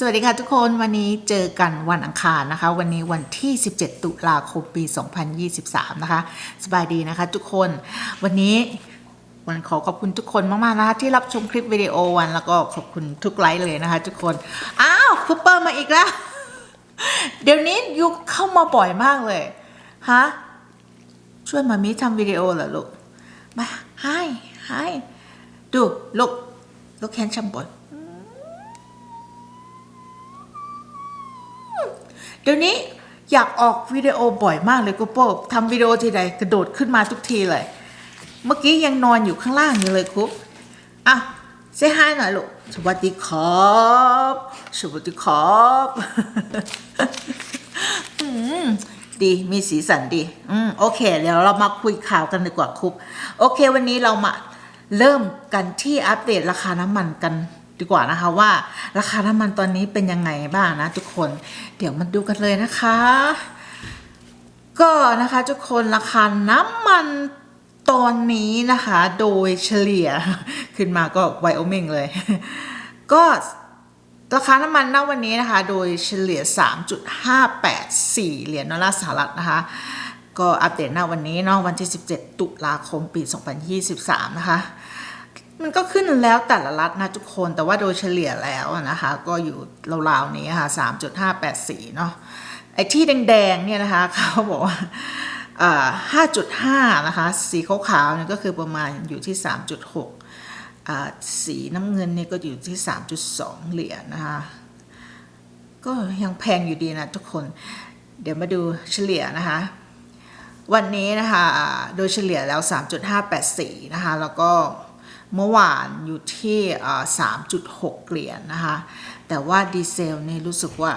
สวัสดีค่ะทุกคนวันนี้เจอกันวันอังคารนะคะ วันนี้วันที่ 17 ตุลาคมปี 2023 นะคะ สบายดีนะคะทุกคนวันนี้วันขอขอบคุณทุกคนมากๆนะคะที่รับชมคลิปวิดีโอวันแล้วก็ขอบคุณทุกไลค์เลยนะคะทุกคนอ้าวฟุปเปอร์มาอีกแล้ว เดี๋ยวนี้ยุคเข้ามาบ่อยมากเลยฮะช่วยมามิทำวิดีโอเหรอลูกมาให้ให้ดูลูกลูกแคนชัมบอย ดี๋ยวนี้อยากออกวิดีโอบ่อยมากเลยกูโป้ทำวิดีโอทีใดกระโดดขึ้นมาทุกทีเลย เมื่อกี้ยังนอนอยู่ข้างล่างอยู่เลยคุปอะเซฮายหน่อยลูกสวัสดีครับสวัสดีครับดีมีสีสันดีอืมโอเค เดี๋ยวเรามาคุยข่าวกันดีกว่าคุปโอเค วันนี้เรามาเริ่มกันที่อัปเดตราคาน้ำมันกัน ดีกว่านะคะว่า ราคาน้ำมันตอนนี้เป็นยังไงบ้างนะทุกคน เดี๋ยวมาดูกันเลยนะคะ ก็นะคะทุกคนราคาน้ำมันตอนนี้นะคะโดยเฉลี่ยขึ้นมาก็ไวโอมิงเลย ก็ราคาน้ำมันณวันนี้นะคะ โดยเฉลี่ย 3.584 เหรียญดอลลาร์สหรัฐนะคะ ก็อัปเดตณวันนี้เนาะวันที่ 17 ตุลาคมปี 2023 นะคะ มันก็ขึ้นแล้วแต่ละรัฐนะทุกคนแต่ว่าโดยเฉลี่ยแล้วนะคะ ก็อยู่ราวๆนี้ค่ะ3.584 เนาะไอ้ที่แดงๆเนี่ยนะคะเขาบอกว่าอ่า5.5 นะคะ สีขาวๆเนี่ยก็คือประมาณอยู่ที่ 3.6อ่าสีน้ำเงินเนี่ยก็อยู่ที่ 3.2 เหรียญนะคะ ก็ยังแพงอยู่ดีนะทุกคน เดี๋ยวมาดูเฉลี่ยนะคะ วันนี้นะคะ โดยเฉลี่ยแล้ว 3.584 นะคะ แล้วก็ เมื่อวานอยู่ที่3.6 เหรียญนะคะ แต่ว่าดีเซลนี่รู้สึกว่า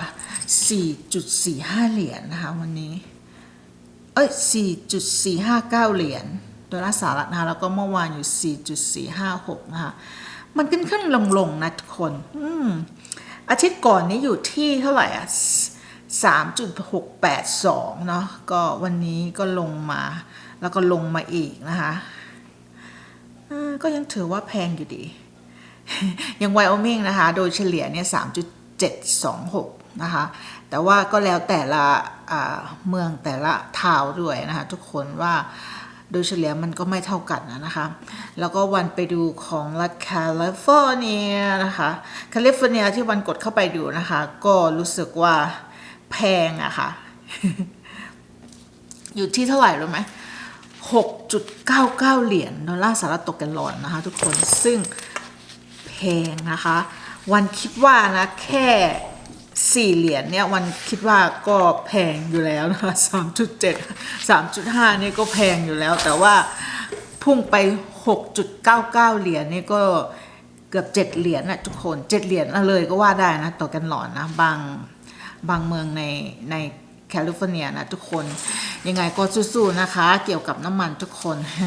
4.45 เหรียญนะคะวันนี้ เอ้ย 4.459 เหรียญดอลลาร์สหรัฐนะคะแล้วก็เมื่อวานอยู่ 4.456 นะคะ มันขึ้นขึ้นลงลงนะทุกคน อืมอาทิตย์ก่อนนี้อยู่ที่เท่าไหร่อะ 3.682 เนาะก็วันนี้ก็ลงมาแล้วก็ลงมาอีกนะคะ ก็ยังถือว่าแพงอยู่ดียังไวโอมิงนะคะ โดยเฉลี่ยเนี่ย 3.726 นะคะ แต่ว่าก็แล้วแต่ละเมืองแต่ละทาวด้วยนะคะทุกคนว่าโดยเฉลี่ยมันก็ไม่เท่ากันนะคะ แล้วก็วันไปดูของรัฐแคลิฟอร์เนียนะคะ แคลิฟอร์เนียที่วันกดเข้าไปดูนะคะ ก็รู้สึกว่าแพงอะค่ะ อยู่ที่เท่าไหร่รู้ไหม 6.99 เหรียญดอลลาร์สหรัฐตกแกลลอนนะคะทุกคนซึ่งแพงนะคะ วันคิดว่านะแค่สี่เหรียญเนี่ยวันคิดว่าก็แพงอยู่แล้วนะคะสามจุดเจ็ดสามจุดห้านี่ก็แพงอยู่แล้ว แต่ว่าพุ่งไปหกจุดเก้าเก้าเหรียญนี่ก็เกือบเจ็ดเหรียญนะทุกคนเจ็ดเหรียญเลยก็ว่าได้นะต่อกันหลอนนะบางบางเมืองในใน แคลิฟอร์เนียนะทุกคน ยังไงก็สู้ๆนะคะ เกี่ยวกับน้ำมันทุกคนฮ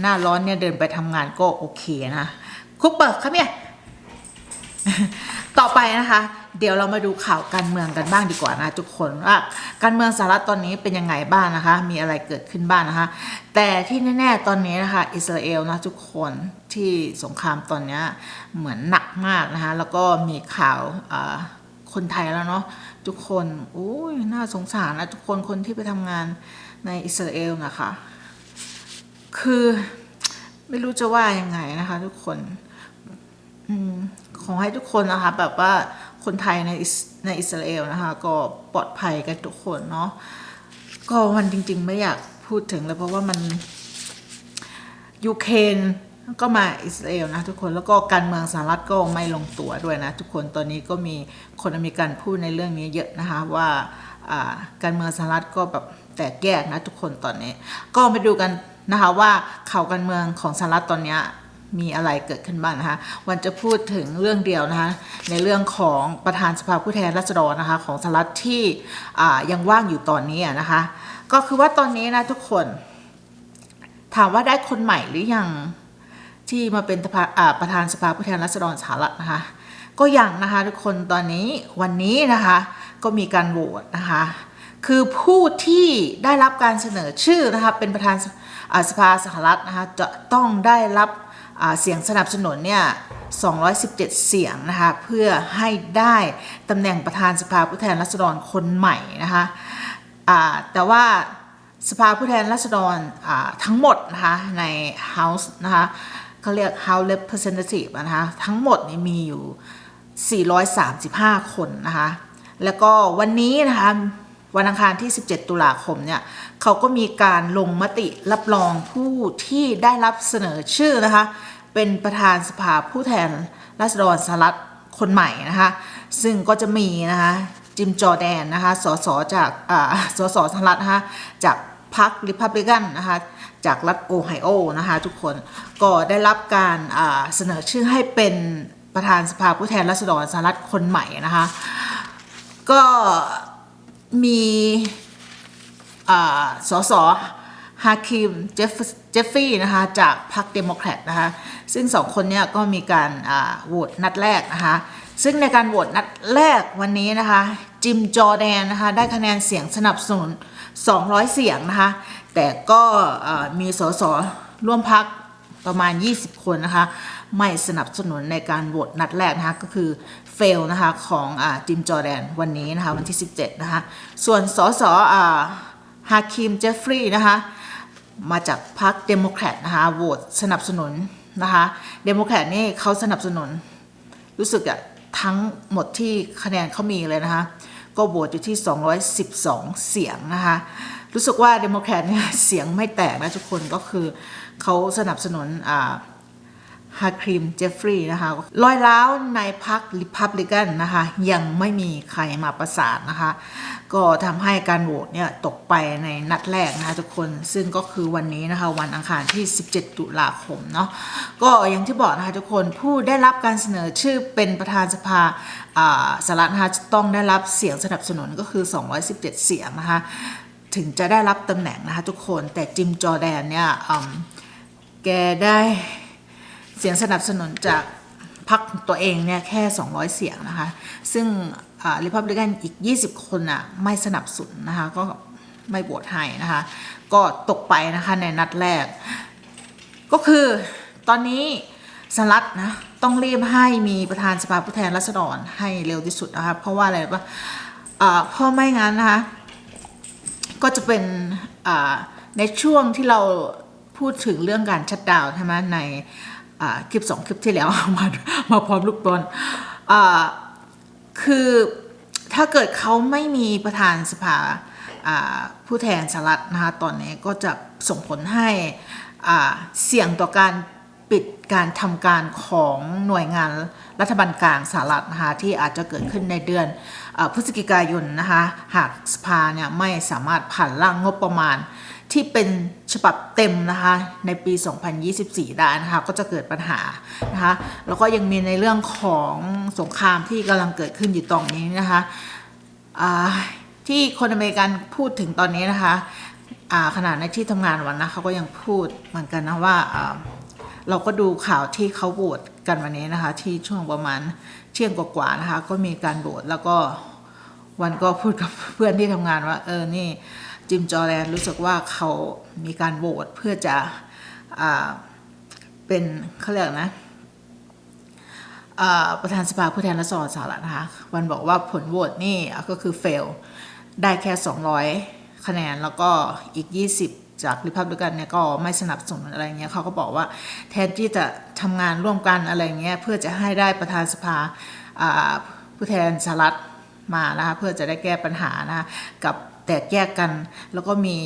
หน้าร้อนเนี่ยเดินไปทำงานก็โอเคนะคุปเปอร์ครับเนี่ยต่อไปนะคะ เดี๋ยวเรามาดูข่าวการเมืองกันบ้างดีกว่านะทุกคนว่าการเมืองสหรัฐตอนนี้เป็นยังไงบ้างนะคะ มีอะไรเกิดขึ้นบ้างนะคะ แต่ที่แน่ๆตอนนี้นะคะ อิสราเอลนะทุกคนที่สงครามตอนนี้เหมือนหนักมากนะคะ แล้วก็มีข่าวคนไทยแล้วเนาะ ทุกคนโอ้ยน่าสงสารนะทุกคนคนที่ไปทำงานในอิสราเอลนะคะ คือไม่รู้จะว่ายังไงนะคะ ทุกคนอขอให้ทุกคนนะคะแบบว่าคนไทยในในอิสราเอลนะคะ ก็ปลอดภัยกันทุกคนเนาะก็มันจริง ๆ ไม่อยากพูดถึงเลยเพราะว่ามันยูเครน ก็มาอิสราเอลนะทุกคนแล้วก็การเมืองสหรัฐก็ไม่ลงตัวด้วยนะทุกคนตอนนี้ก็มีคนอเมริกันพูดในเรื่องนี้เยอะนะคะว่าการเมืองสหรัฐก็แบบแตกแยกนะทุกคนตอนนี้ ก็ไปดูกันนะคะว่าข่าวการเมืองของสหรัฐตอนนี้มีอะไรเกิดขึ้นบ้างนะคะวันจะพูดถึงเรื่องเดียวนะคะในเรื่องของประธานสภาผู้แทนราษฎรนะคะของสหรัฐที่ยังว่างอยู่ตอนนี้นะคะก็คือว่าตอนนี้นะทุกคน ถามว่าได้คนใหม่หรือยัง ที่มาเป็นประธานสภาผู้แทนราษฎรสหรัฐนะคะ ก็ยังนะคะทุกคนตอนนี้วันนี้นะคะก็มีการโหวตนะคะ คือผู้ที่ได้รับการเสนอชื่อนะคะเป็นประธานสภาสหรัฐนะคะจะต้องได้รับเสียงสนับสนุนเนี่ย 217 เสียงนะคะ เพื่อให้ได้ตำแหน่งประธานสภาผู้แทนราษฎรคนใหม่นะคะแต่ว่าสภาผู้แทนราษฎรทั้งหมดนะคะใน House นะคะ เขาเรียก House Representative นะคะ ทั้งหมดนี่มีอยู่ 435 คนนะคะ แล้วก็วันนี้นะคะวันอังคารที่ 17 ตุลาคมเนี่ยเขาก็มีการลงมติรับรองผู้ที่ได้รับเสนอชื่อนะคะ เป็นประธานสภาผู้แทนราษฎรสหรัฐคนใหม่นะคะ ซึ่งก็จะมีนะคะจิมจอร์แดนนะคะสสจากสสสหรัฐนะคะจากพรรคริพับลิกันนะคะ จากรัฐโอไฮโอนะคะทุกคนก็ได้รับการเสนอชื่อให้เป็นประธานสภาผู้แทนราษฎรสหรัฐคนใหม่นะคะก็มีอ่าสสฮาคิมเจฟเจฟฟี่นะคะจากพรรคเดโมแครตนะคะซึ่งสองคนเนี้ก็มีการโหวตนัดแรกนะคะซึ่งในการโหวตนัดแรกวันนี้นะคะจิมจอแดนนะคะได้คะแนนเสียงสนับสนุน 200 เสียงนะคะ แต่ก็มีสสร่วมพักประมาณ 20 คนนะคะ ไม่สนับสนุนในการโหวตนัดแรกนะคะก็คือเฟลนะคะของอจิมจอร์แดนวันนี้นะคะวันที่ 17 นะคะ ส่วนสสฮาคิมเจฟฟรีย์นะคะมาจากพรรคเดโมแครตนะคะโหวตสนับสนุนนะคะเดโมแครตนี่เขาสนับสนุน รู้สึกอะทั้งหมดที่คะแนนเขามีเลยนะคะ ก็โหวตอยู่ที่ 212 เสียงนะคะ รู้สึกว่าเดโมแครตเนี่ยเสียงไม่แตกนะทุกคนก็คือเขาสนับสนุนอ่า ฮาครีมเจฟฟรีย์นะคะรอยร้าวในพรรคริพับลิกันนะคะยังไม่มีใครมาประสานนะคะ ก็ทำให้การโหวตเนี่ยตกไปในนัดแรกนะคะทุกคนซึ่งก็คือวันนี้นะคะวันอังคารที่ 17 ตุลาคมเนาะก็อย่างที่บอกนะคะทุกคนผู้ได้รับการเสนอชื่อเป็นประธานสภาสหรัฐนะคะต้องได้รับเสียงสนับสนุนก็คือ 217 เสียงนะคะถึงจะได้รับตำแหน่งนะคะทุกคนแต่จิมจอแดนเนี่ยอืมแกได้ เสียงสนับสนุนจากพรรคตัวเองเนี่ยแค่ 200 เสียงนะคะ ซึ่งริพับลิกันอีก 20 คนอะไม่สนับสนุนนะคะ ก็ไม่โหวตให้นะคะ ก็ตกไปนะคะในนัดแรก ก็คือตอนนี้สหรัฐนะต้องรีบให้มีประธานสภาผู้แทนราษฎรให้เร็วที่สุดนะคะเพราะว่าอะไรปะอ่าเพราะไม่งั้นนะคะก็จะเป็นในช่วงที่เราพูดถึงเรื่องการชัดดาวใช่ไหมใน คลิปสองคลิปที่แล้วมามาพร้อมลูกบอลคือถ้าเกิดเขาไม่มีประธานสภาผู้แทนสหรัฐนะคะตอนนี้ก็จะส่งผลให้เสี่ยงต่อการ ปิดการทำการของหน่วยงานรัฐบาลกลางสหรัฐนะคะที่อาจจะเกิดขึ้นในเดือนอพฤศจิกายนนะคะหากสภาเนี่ยไม่สามารถผ่านร่างงบประมาณ ที่เป็นฉบับเต็มนะคะในปี 2024 ได้นะคะก็จะเกิดปัญหานะคะแล้วก็ยังมีในเรื่องของสงครามที่กำลังเกิดขึ้นอยู่ตรงนี้นะคะที่คนอเมริกันพูดถึงตอนนี้นะคะขนาดในที่ทำงานวันนะเขาก็ยังพูดเหมือนกันนะว่าอ่า เราก็ดูข่าวที่เขาโหวตกันวันนี้นะคะ ที่ช่วงประมาณเที่ยงกว่าๆนะคะ ก็มีการโหวตแล้วก็วันก็พูดกับเพื่อนที่ทำงานว่า เออนี่จิมจอร์แดนรู้สึกว่าเขามีการโหวตเพื่อจะอ่าเป็นเขาเรียกนะประธานสภาผู้แทนราษฎรสหรัฐนะคะวันบอกว่าผลโหวตนี่ก็คือเฟลได้แค่ 200 คะแนนแล้วก็อีก 20 จากริพับลิกันเนี่ยก็ไม่สนับสนุนอะไรเงี้ยเขาก็บอกว่าแทนที่จะทำงานร่วมกันอะไรเงี้ยเพื่อจะให้ได้ประธานสภาผู้แทนสหรัฐมานะคะเพื่อจะได้แก้ปัญหานะกับแตกแยกกันแล้วก็มี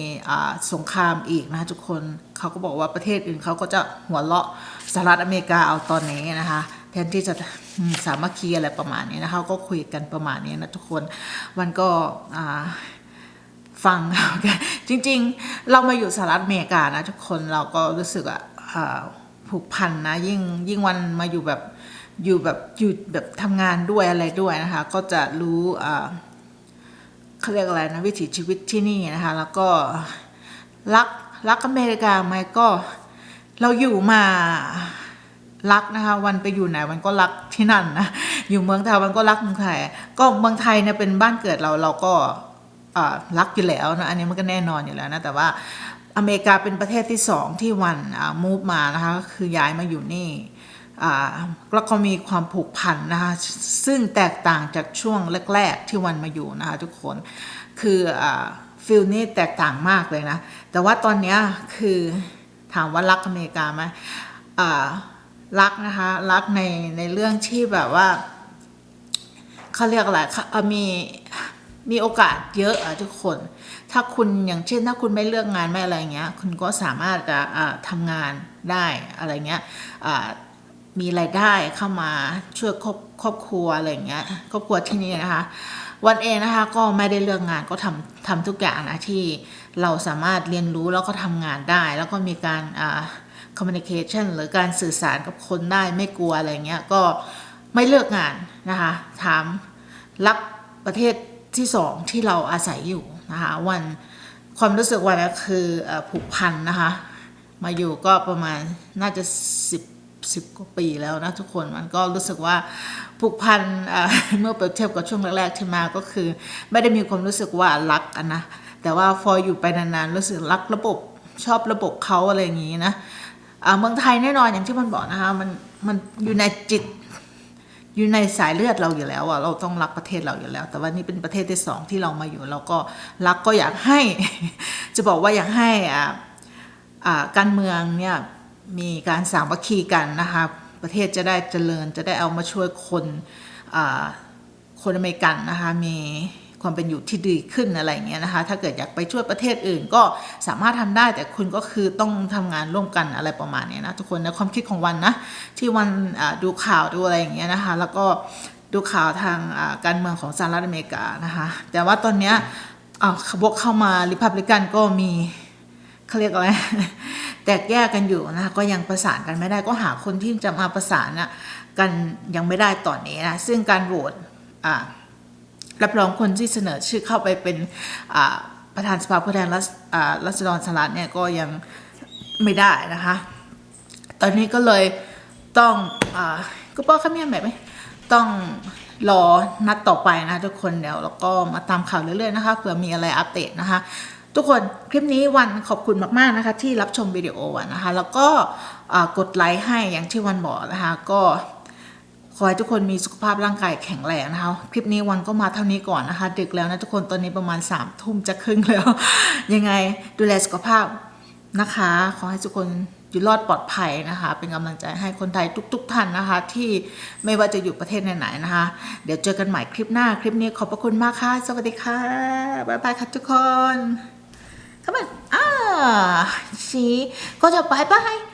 สงครามอีกนะทุกคนเขาก็บอกว่าประเทศอื่นเขาก็จะหัวเราะสหรัฐอเมริกาเอาตอนนี้นะคะแทนที่จะสามัคคีอะไรประมาณนี้นะคะก็คุยกันประมาณนี้นะทุกคนมันก็ ฟังจริง ๆ เรามาอยู่สหรัฐอเมริกานะทุกคนเราก็รู้สึกอะผูกพันนะยิ่งยิ่งวันมาอยู่แบบอยู่แบบอยู่แบบทำงานด้วยอะไรด้วยนะคะ ก็จะรู้อ่าเขาเรียกอะไรนะวิถีชีวิตที่นี่นะคะ แล้วก็รักรักอเมริกาไหมก็เราอยู่มารักนะคะ วันไปอยู่ไหนวันก็รักที่นั่นนะอยู่เมืองไทยวันก็รักเมืองไทยก็เมืองไทยเนี่ยเป็นบ้านเกิดเราเราก็ รักอยู่แล้วนะอันนี้มันก็แน่นอนอยู่แล้วนะแต่ว่าอเมริกาเป็นประเทศที่สองที่วันมูฟมานะคะคือย้ายมาอยู่นี่แล้วก็มีความผูกพันนะคะซึ่งแตกต่างจากช่วงแรก ๆ ที่วันมาอยู่นะคะทุกคนคืออฟิลนี่แตกต่างมากเลยนะ แต่ว่าตอนนี้คือถามว่ารักอเมริกาไหมรักนะคะรักในในเรื่องที่แบบว่าเขาเรียกอะไรเขามี มีโอกาสเยอะอะทุกคน ถ้าคุณอย่างเช่น ถ้าคุณไม่เลือกงานไม่อะไรเงี้ย คุณก็สามารถจะอ่าทำงานได้อะไรเงี้ยมีรายได้เข้ามาช่วยครอบครอบครัวอะไรเงี้ยครอบครัวที่นี่นะคะ วันเองนะคะก็ไม่ได้เลือกงานก็ทำทำทุกอย่างนะที่เราสามารถเรียนรู้แล้วก็ทำงานได้ แล้วก็มีการอ่า communication หรือการสื่อสารกับคนได้ไม่กลัวอะไรเงี้ยก็ไม่เลือกงานนะคะถามรักประเทศ ที่สองที่เราอาศัยอยู่นะคะวันความรู้สึกวันก็คือผูกพันนะคะมาอยู่ก็ประมาณน่าจะสิบสิบกว่าปีแล้วนะทุกคนมันก็รู้สึกว่าผูกพันเมื่อเปรียบเทียบกับช่วงแรก ๆ ที่มาก็คือ ไม่ได้มีความรู้สึกว่ารักนะแต่ว่าพออยู่ไปนานๆรู้สึกรักระบบชอบระบบเขาอะไรอย่างนี้นะอ่าเมืองไทยแน่นอนอย่างที่มันบอกนะคะมันมันอยู่ในจิต อยู่ในสายเลือดเราอยู่แล้วอะเราต้องรักประเทศเราอยู่แล้ว แต่ว่านี่เป็นประเทศที่สองที่เรามาอยู่เราก็รักก็อยากให้ จะบอกว่าอยากให้อ่าอ่าการเมืองเนี่ยมีการสามัคคีกันนะคะประเทศจะได้เจริญจะได้เอามาช่วยคนอ่าคนอเมริกันนะคะมี ความเป็นอยู่ที่ดีขึ้นอะไรเงี้ยนะคะ ถ้าเกิดอยากไปช่วยประเทศอื่นก็สามารถทำได้ แต่คุณก็คือต้องทำงานร่วมกันอะไรประมาณนี้นะทุกคนในความคิดของวันนะที่วันดูข่าวดูอะไรอย่างเงี้ยนะคะ แล้วก็ดูข่าวทางการเมืองของสหรัฐอเมริกานะคะแต่ว่าตอนเนี้ยอ่าพวกเข้ามาริพับลิกันก็มีเขาเรียกอะไรแตกแยกกันอยู่นะคะก็ยังประสานกันไม่ได้ก็หาคนที่จะมาประสานนะกันยังไม่ได้ตอนนี้นะซึ่งการโหวตอ่า รับรองคนที่เสนอชื่อเข้าไปเป็นประธานสภาผู้แทนรัศอ่ารัศดรสหรัฐเนี่ยก็ยังไม่ได้นะคะ ตอนนี้ก็เลยต้องอก็ป้อข้ามียแบบไหมต้องรอนัดต่อไปนะทุกคนเดี๋ยวเราก็มาตามข่าวเรื่อยๆนะคะเผื่อมีอะไรอัปเดตนะคะ ทุกคนคลิปนี้วันขอบคุณมากๆนะคะที่รับชมวิดีโอนะคะ แล้วก็กดไลค์ให้อย่างที่วันบอกนะคะก็ ขอให้ทุกคนมีสุขภาพร่างกายแข็งแรงนะคะ คลิปนี้วันก็มาเท่านี้ก่อนนะคะ ดึกแล้วนะทุกคนตอนนี้ประมาณ3ามทุ่มจะครึ่งแล้ว ยังไงดูแลสุขภาพนะคะ ขอให้ทุกคนอยู่รอดปลอดภัยนะคะ เป็นกำลังใจให้คนไทยทุก ๆ ท่านนะคะ ที่ไม่ว่าจะอยู่ประเทศไหนๆนะคะ เดี๋ยวเจอกันใหม่คลิปหน้าคลิปนี้ขอบพระคุณมากค่ะ สวัสดีค่ะบ๊ายบายค่ะทุกคน come on อ่าชีก็จะบายบาย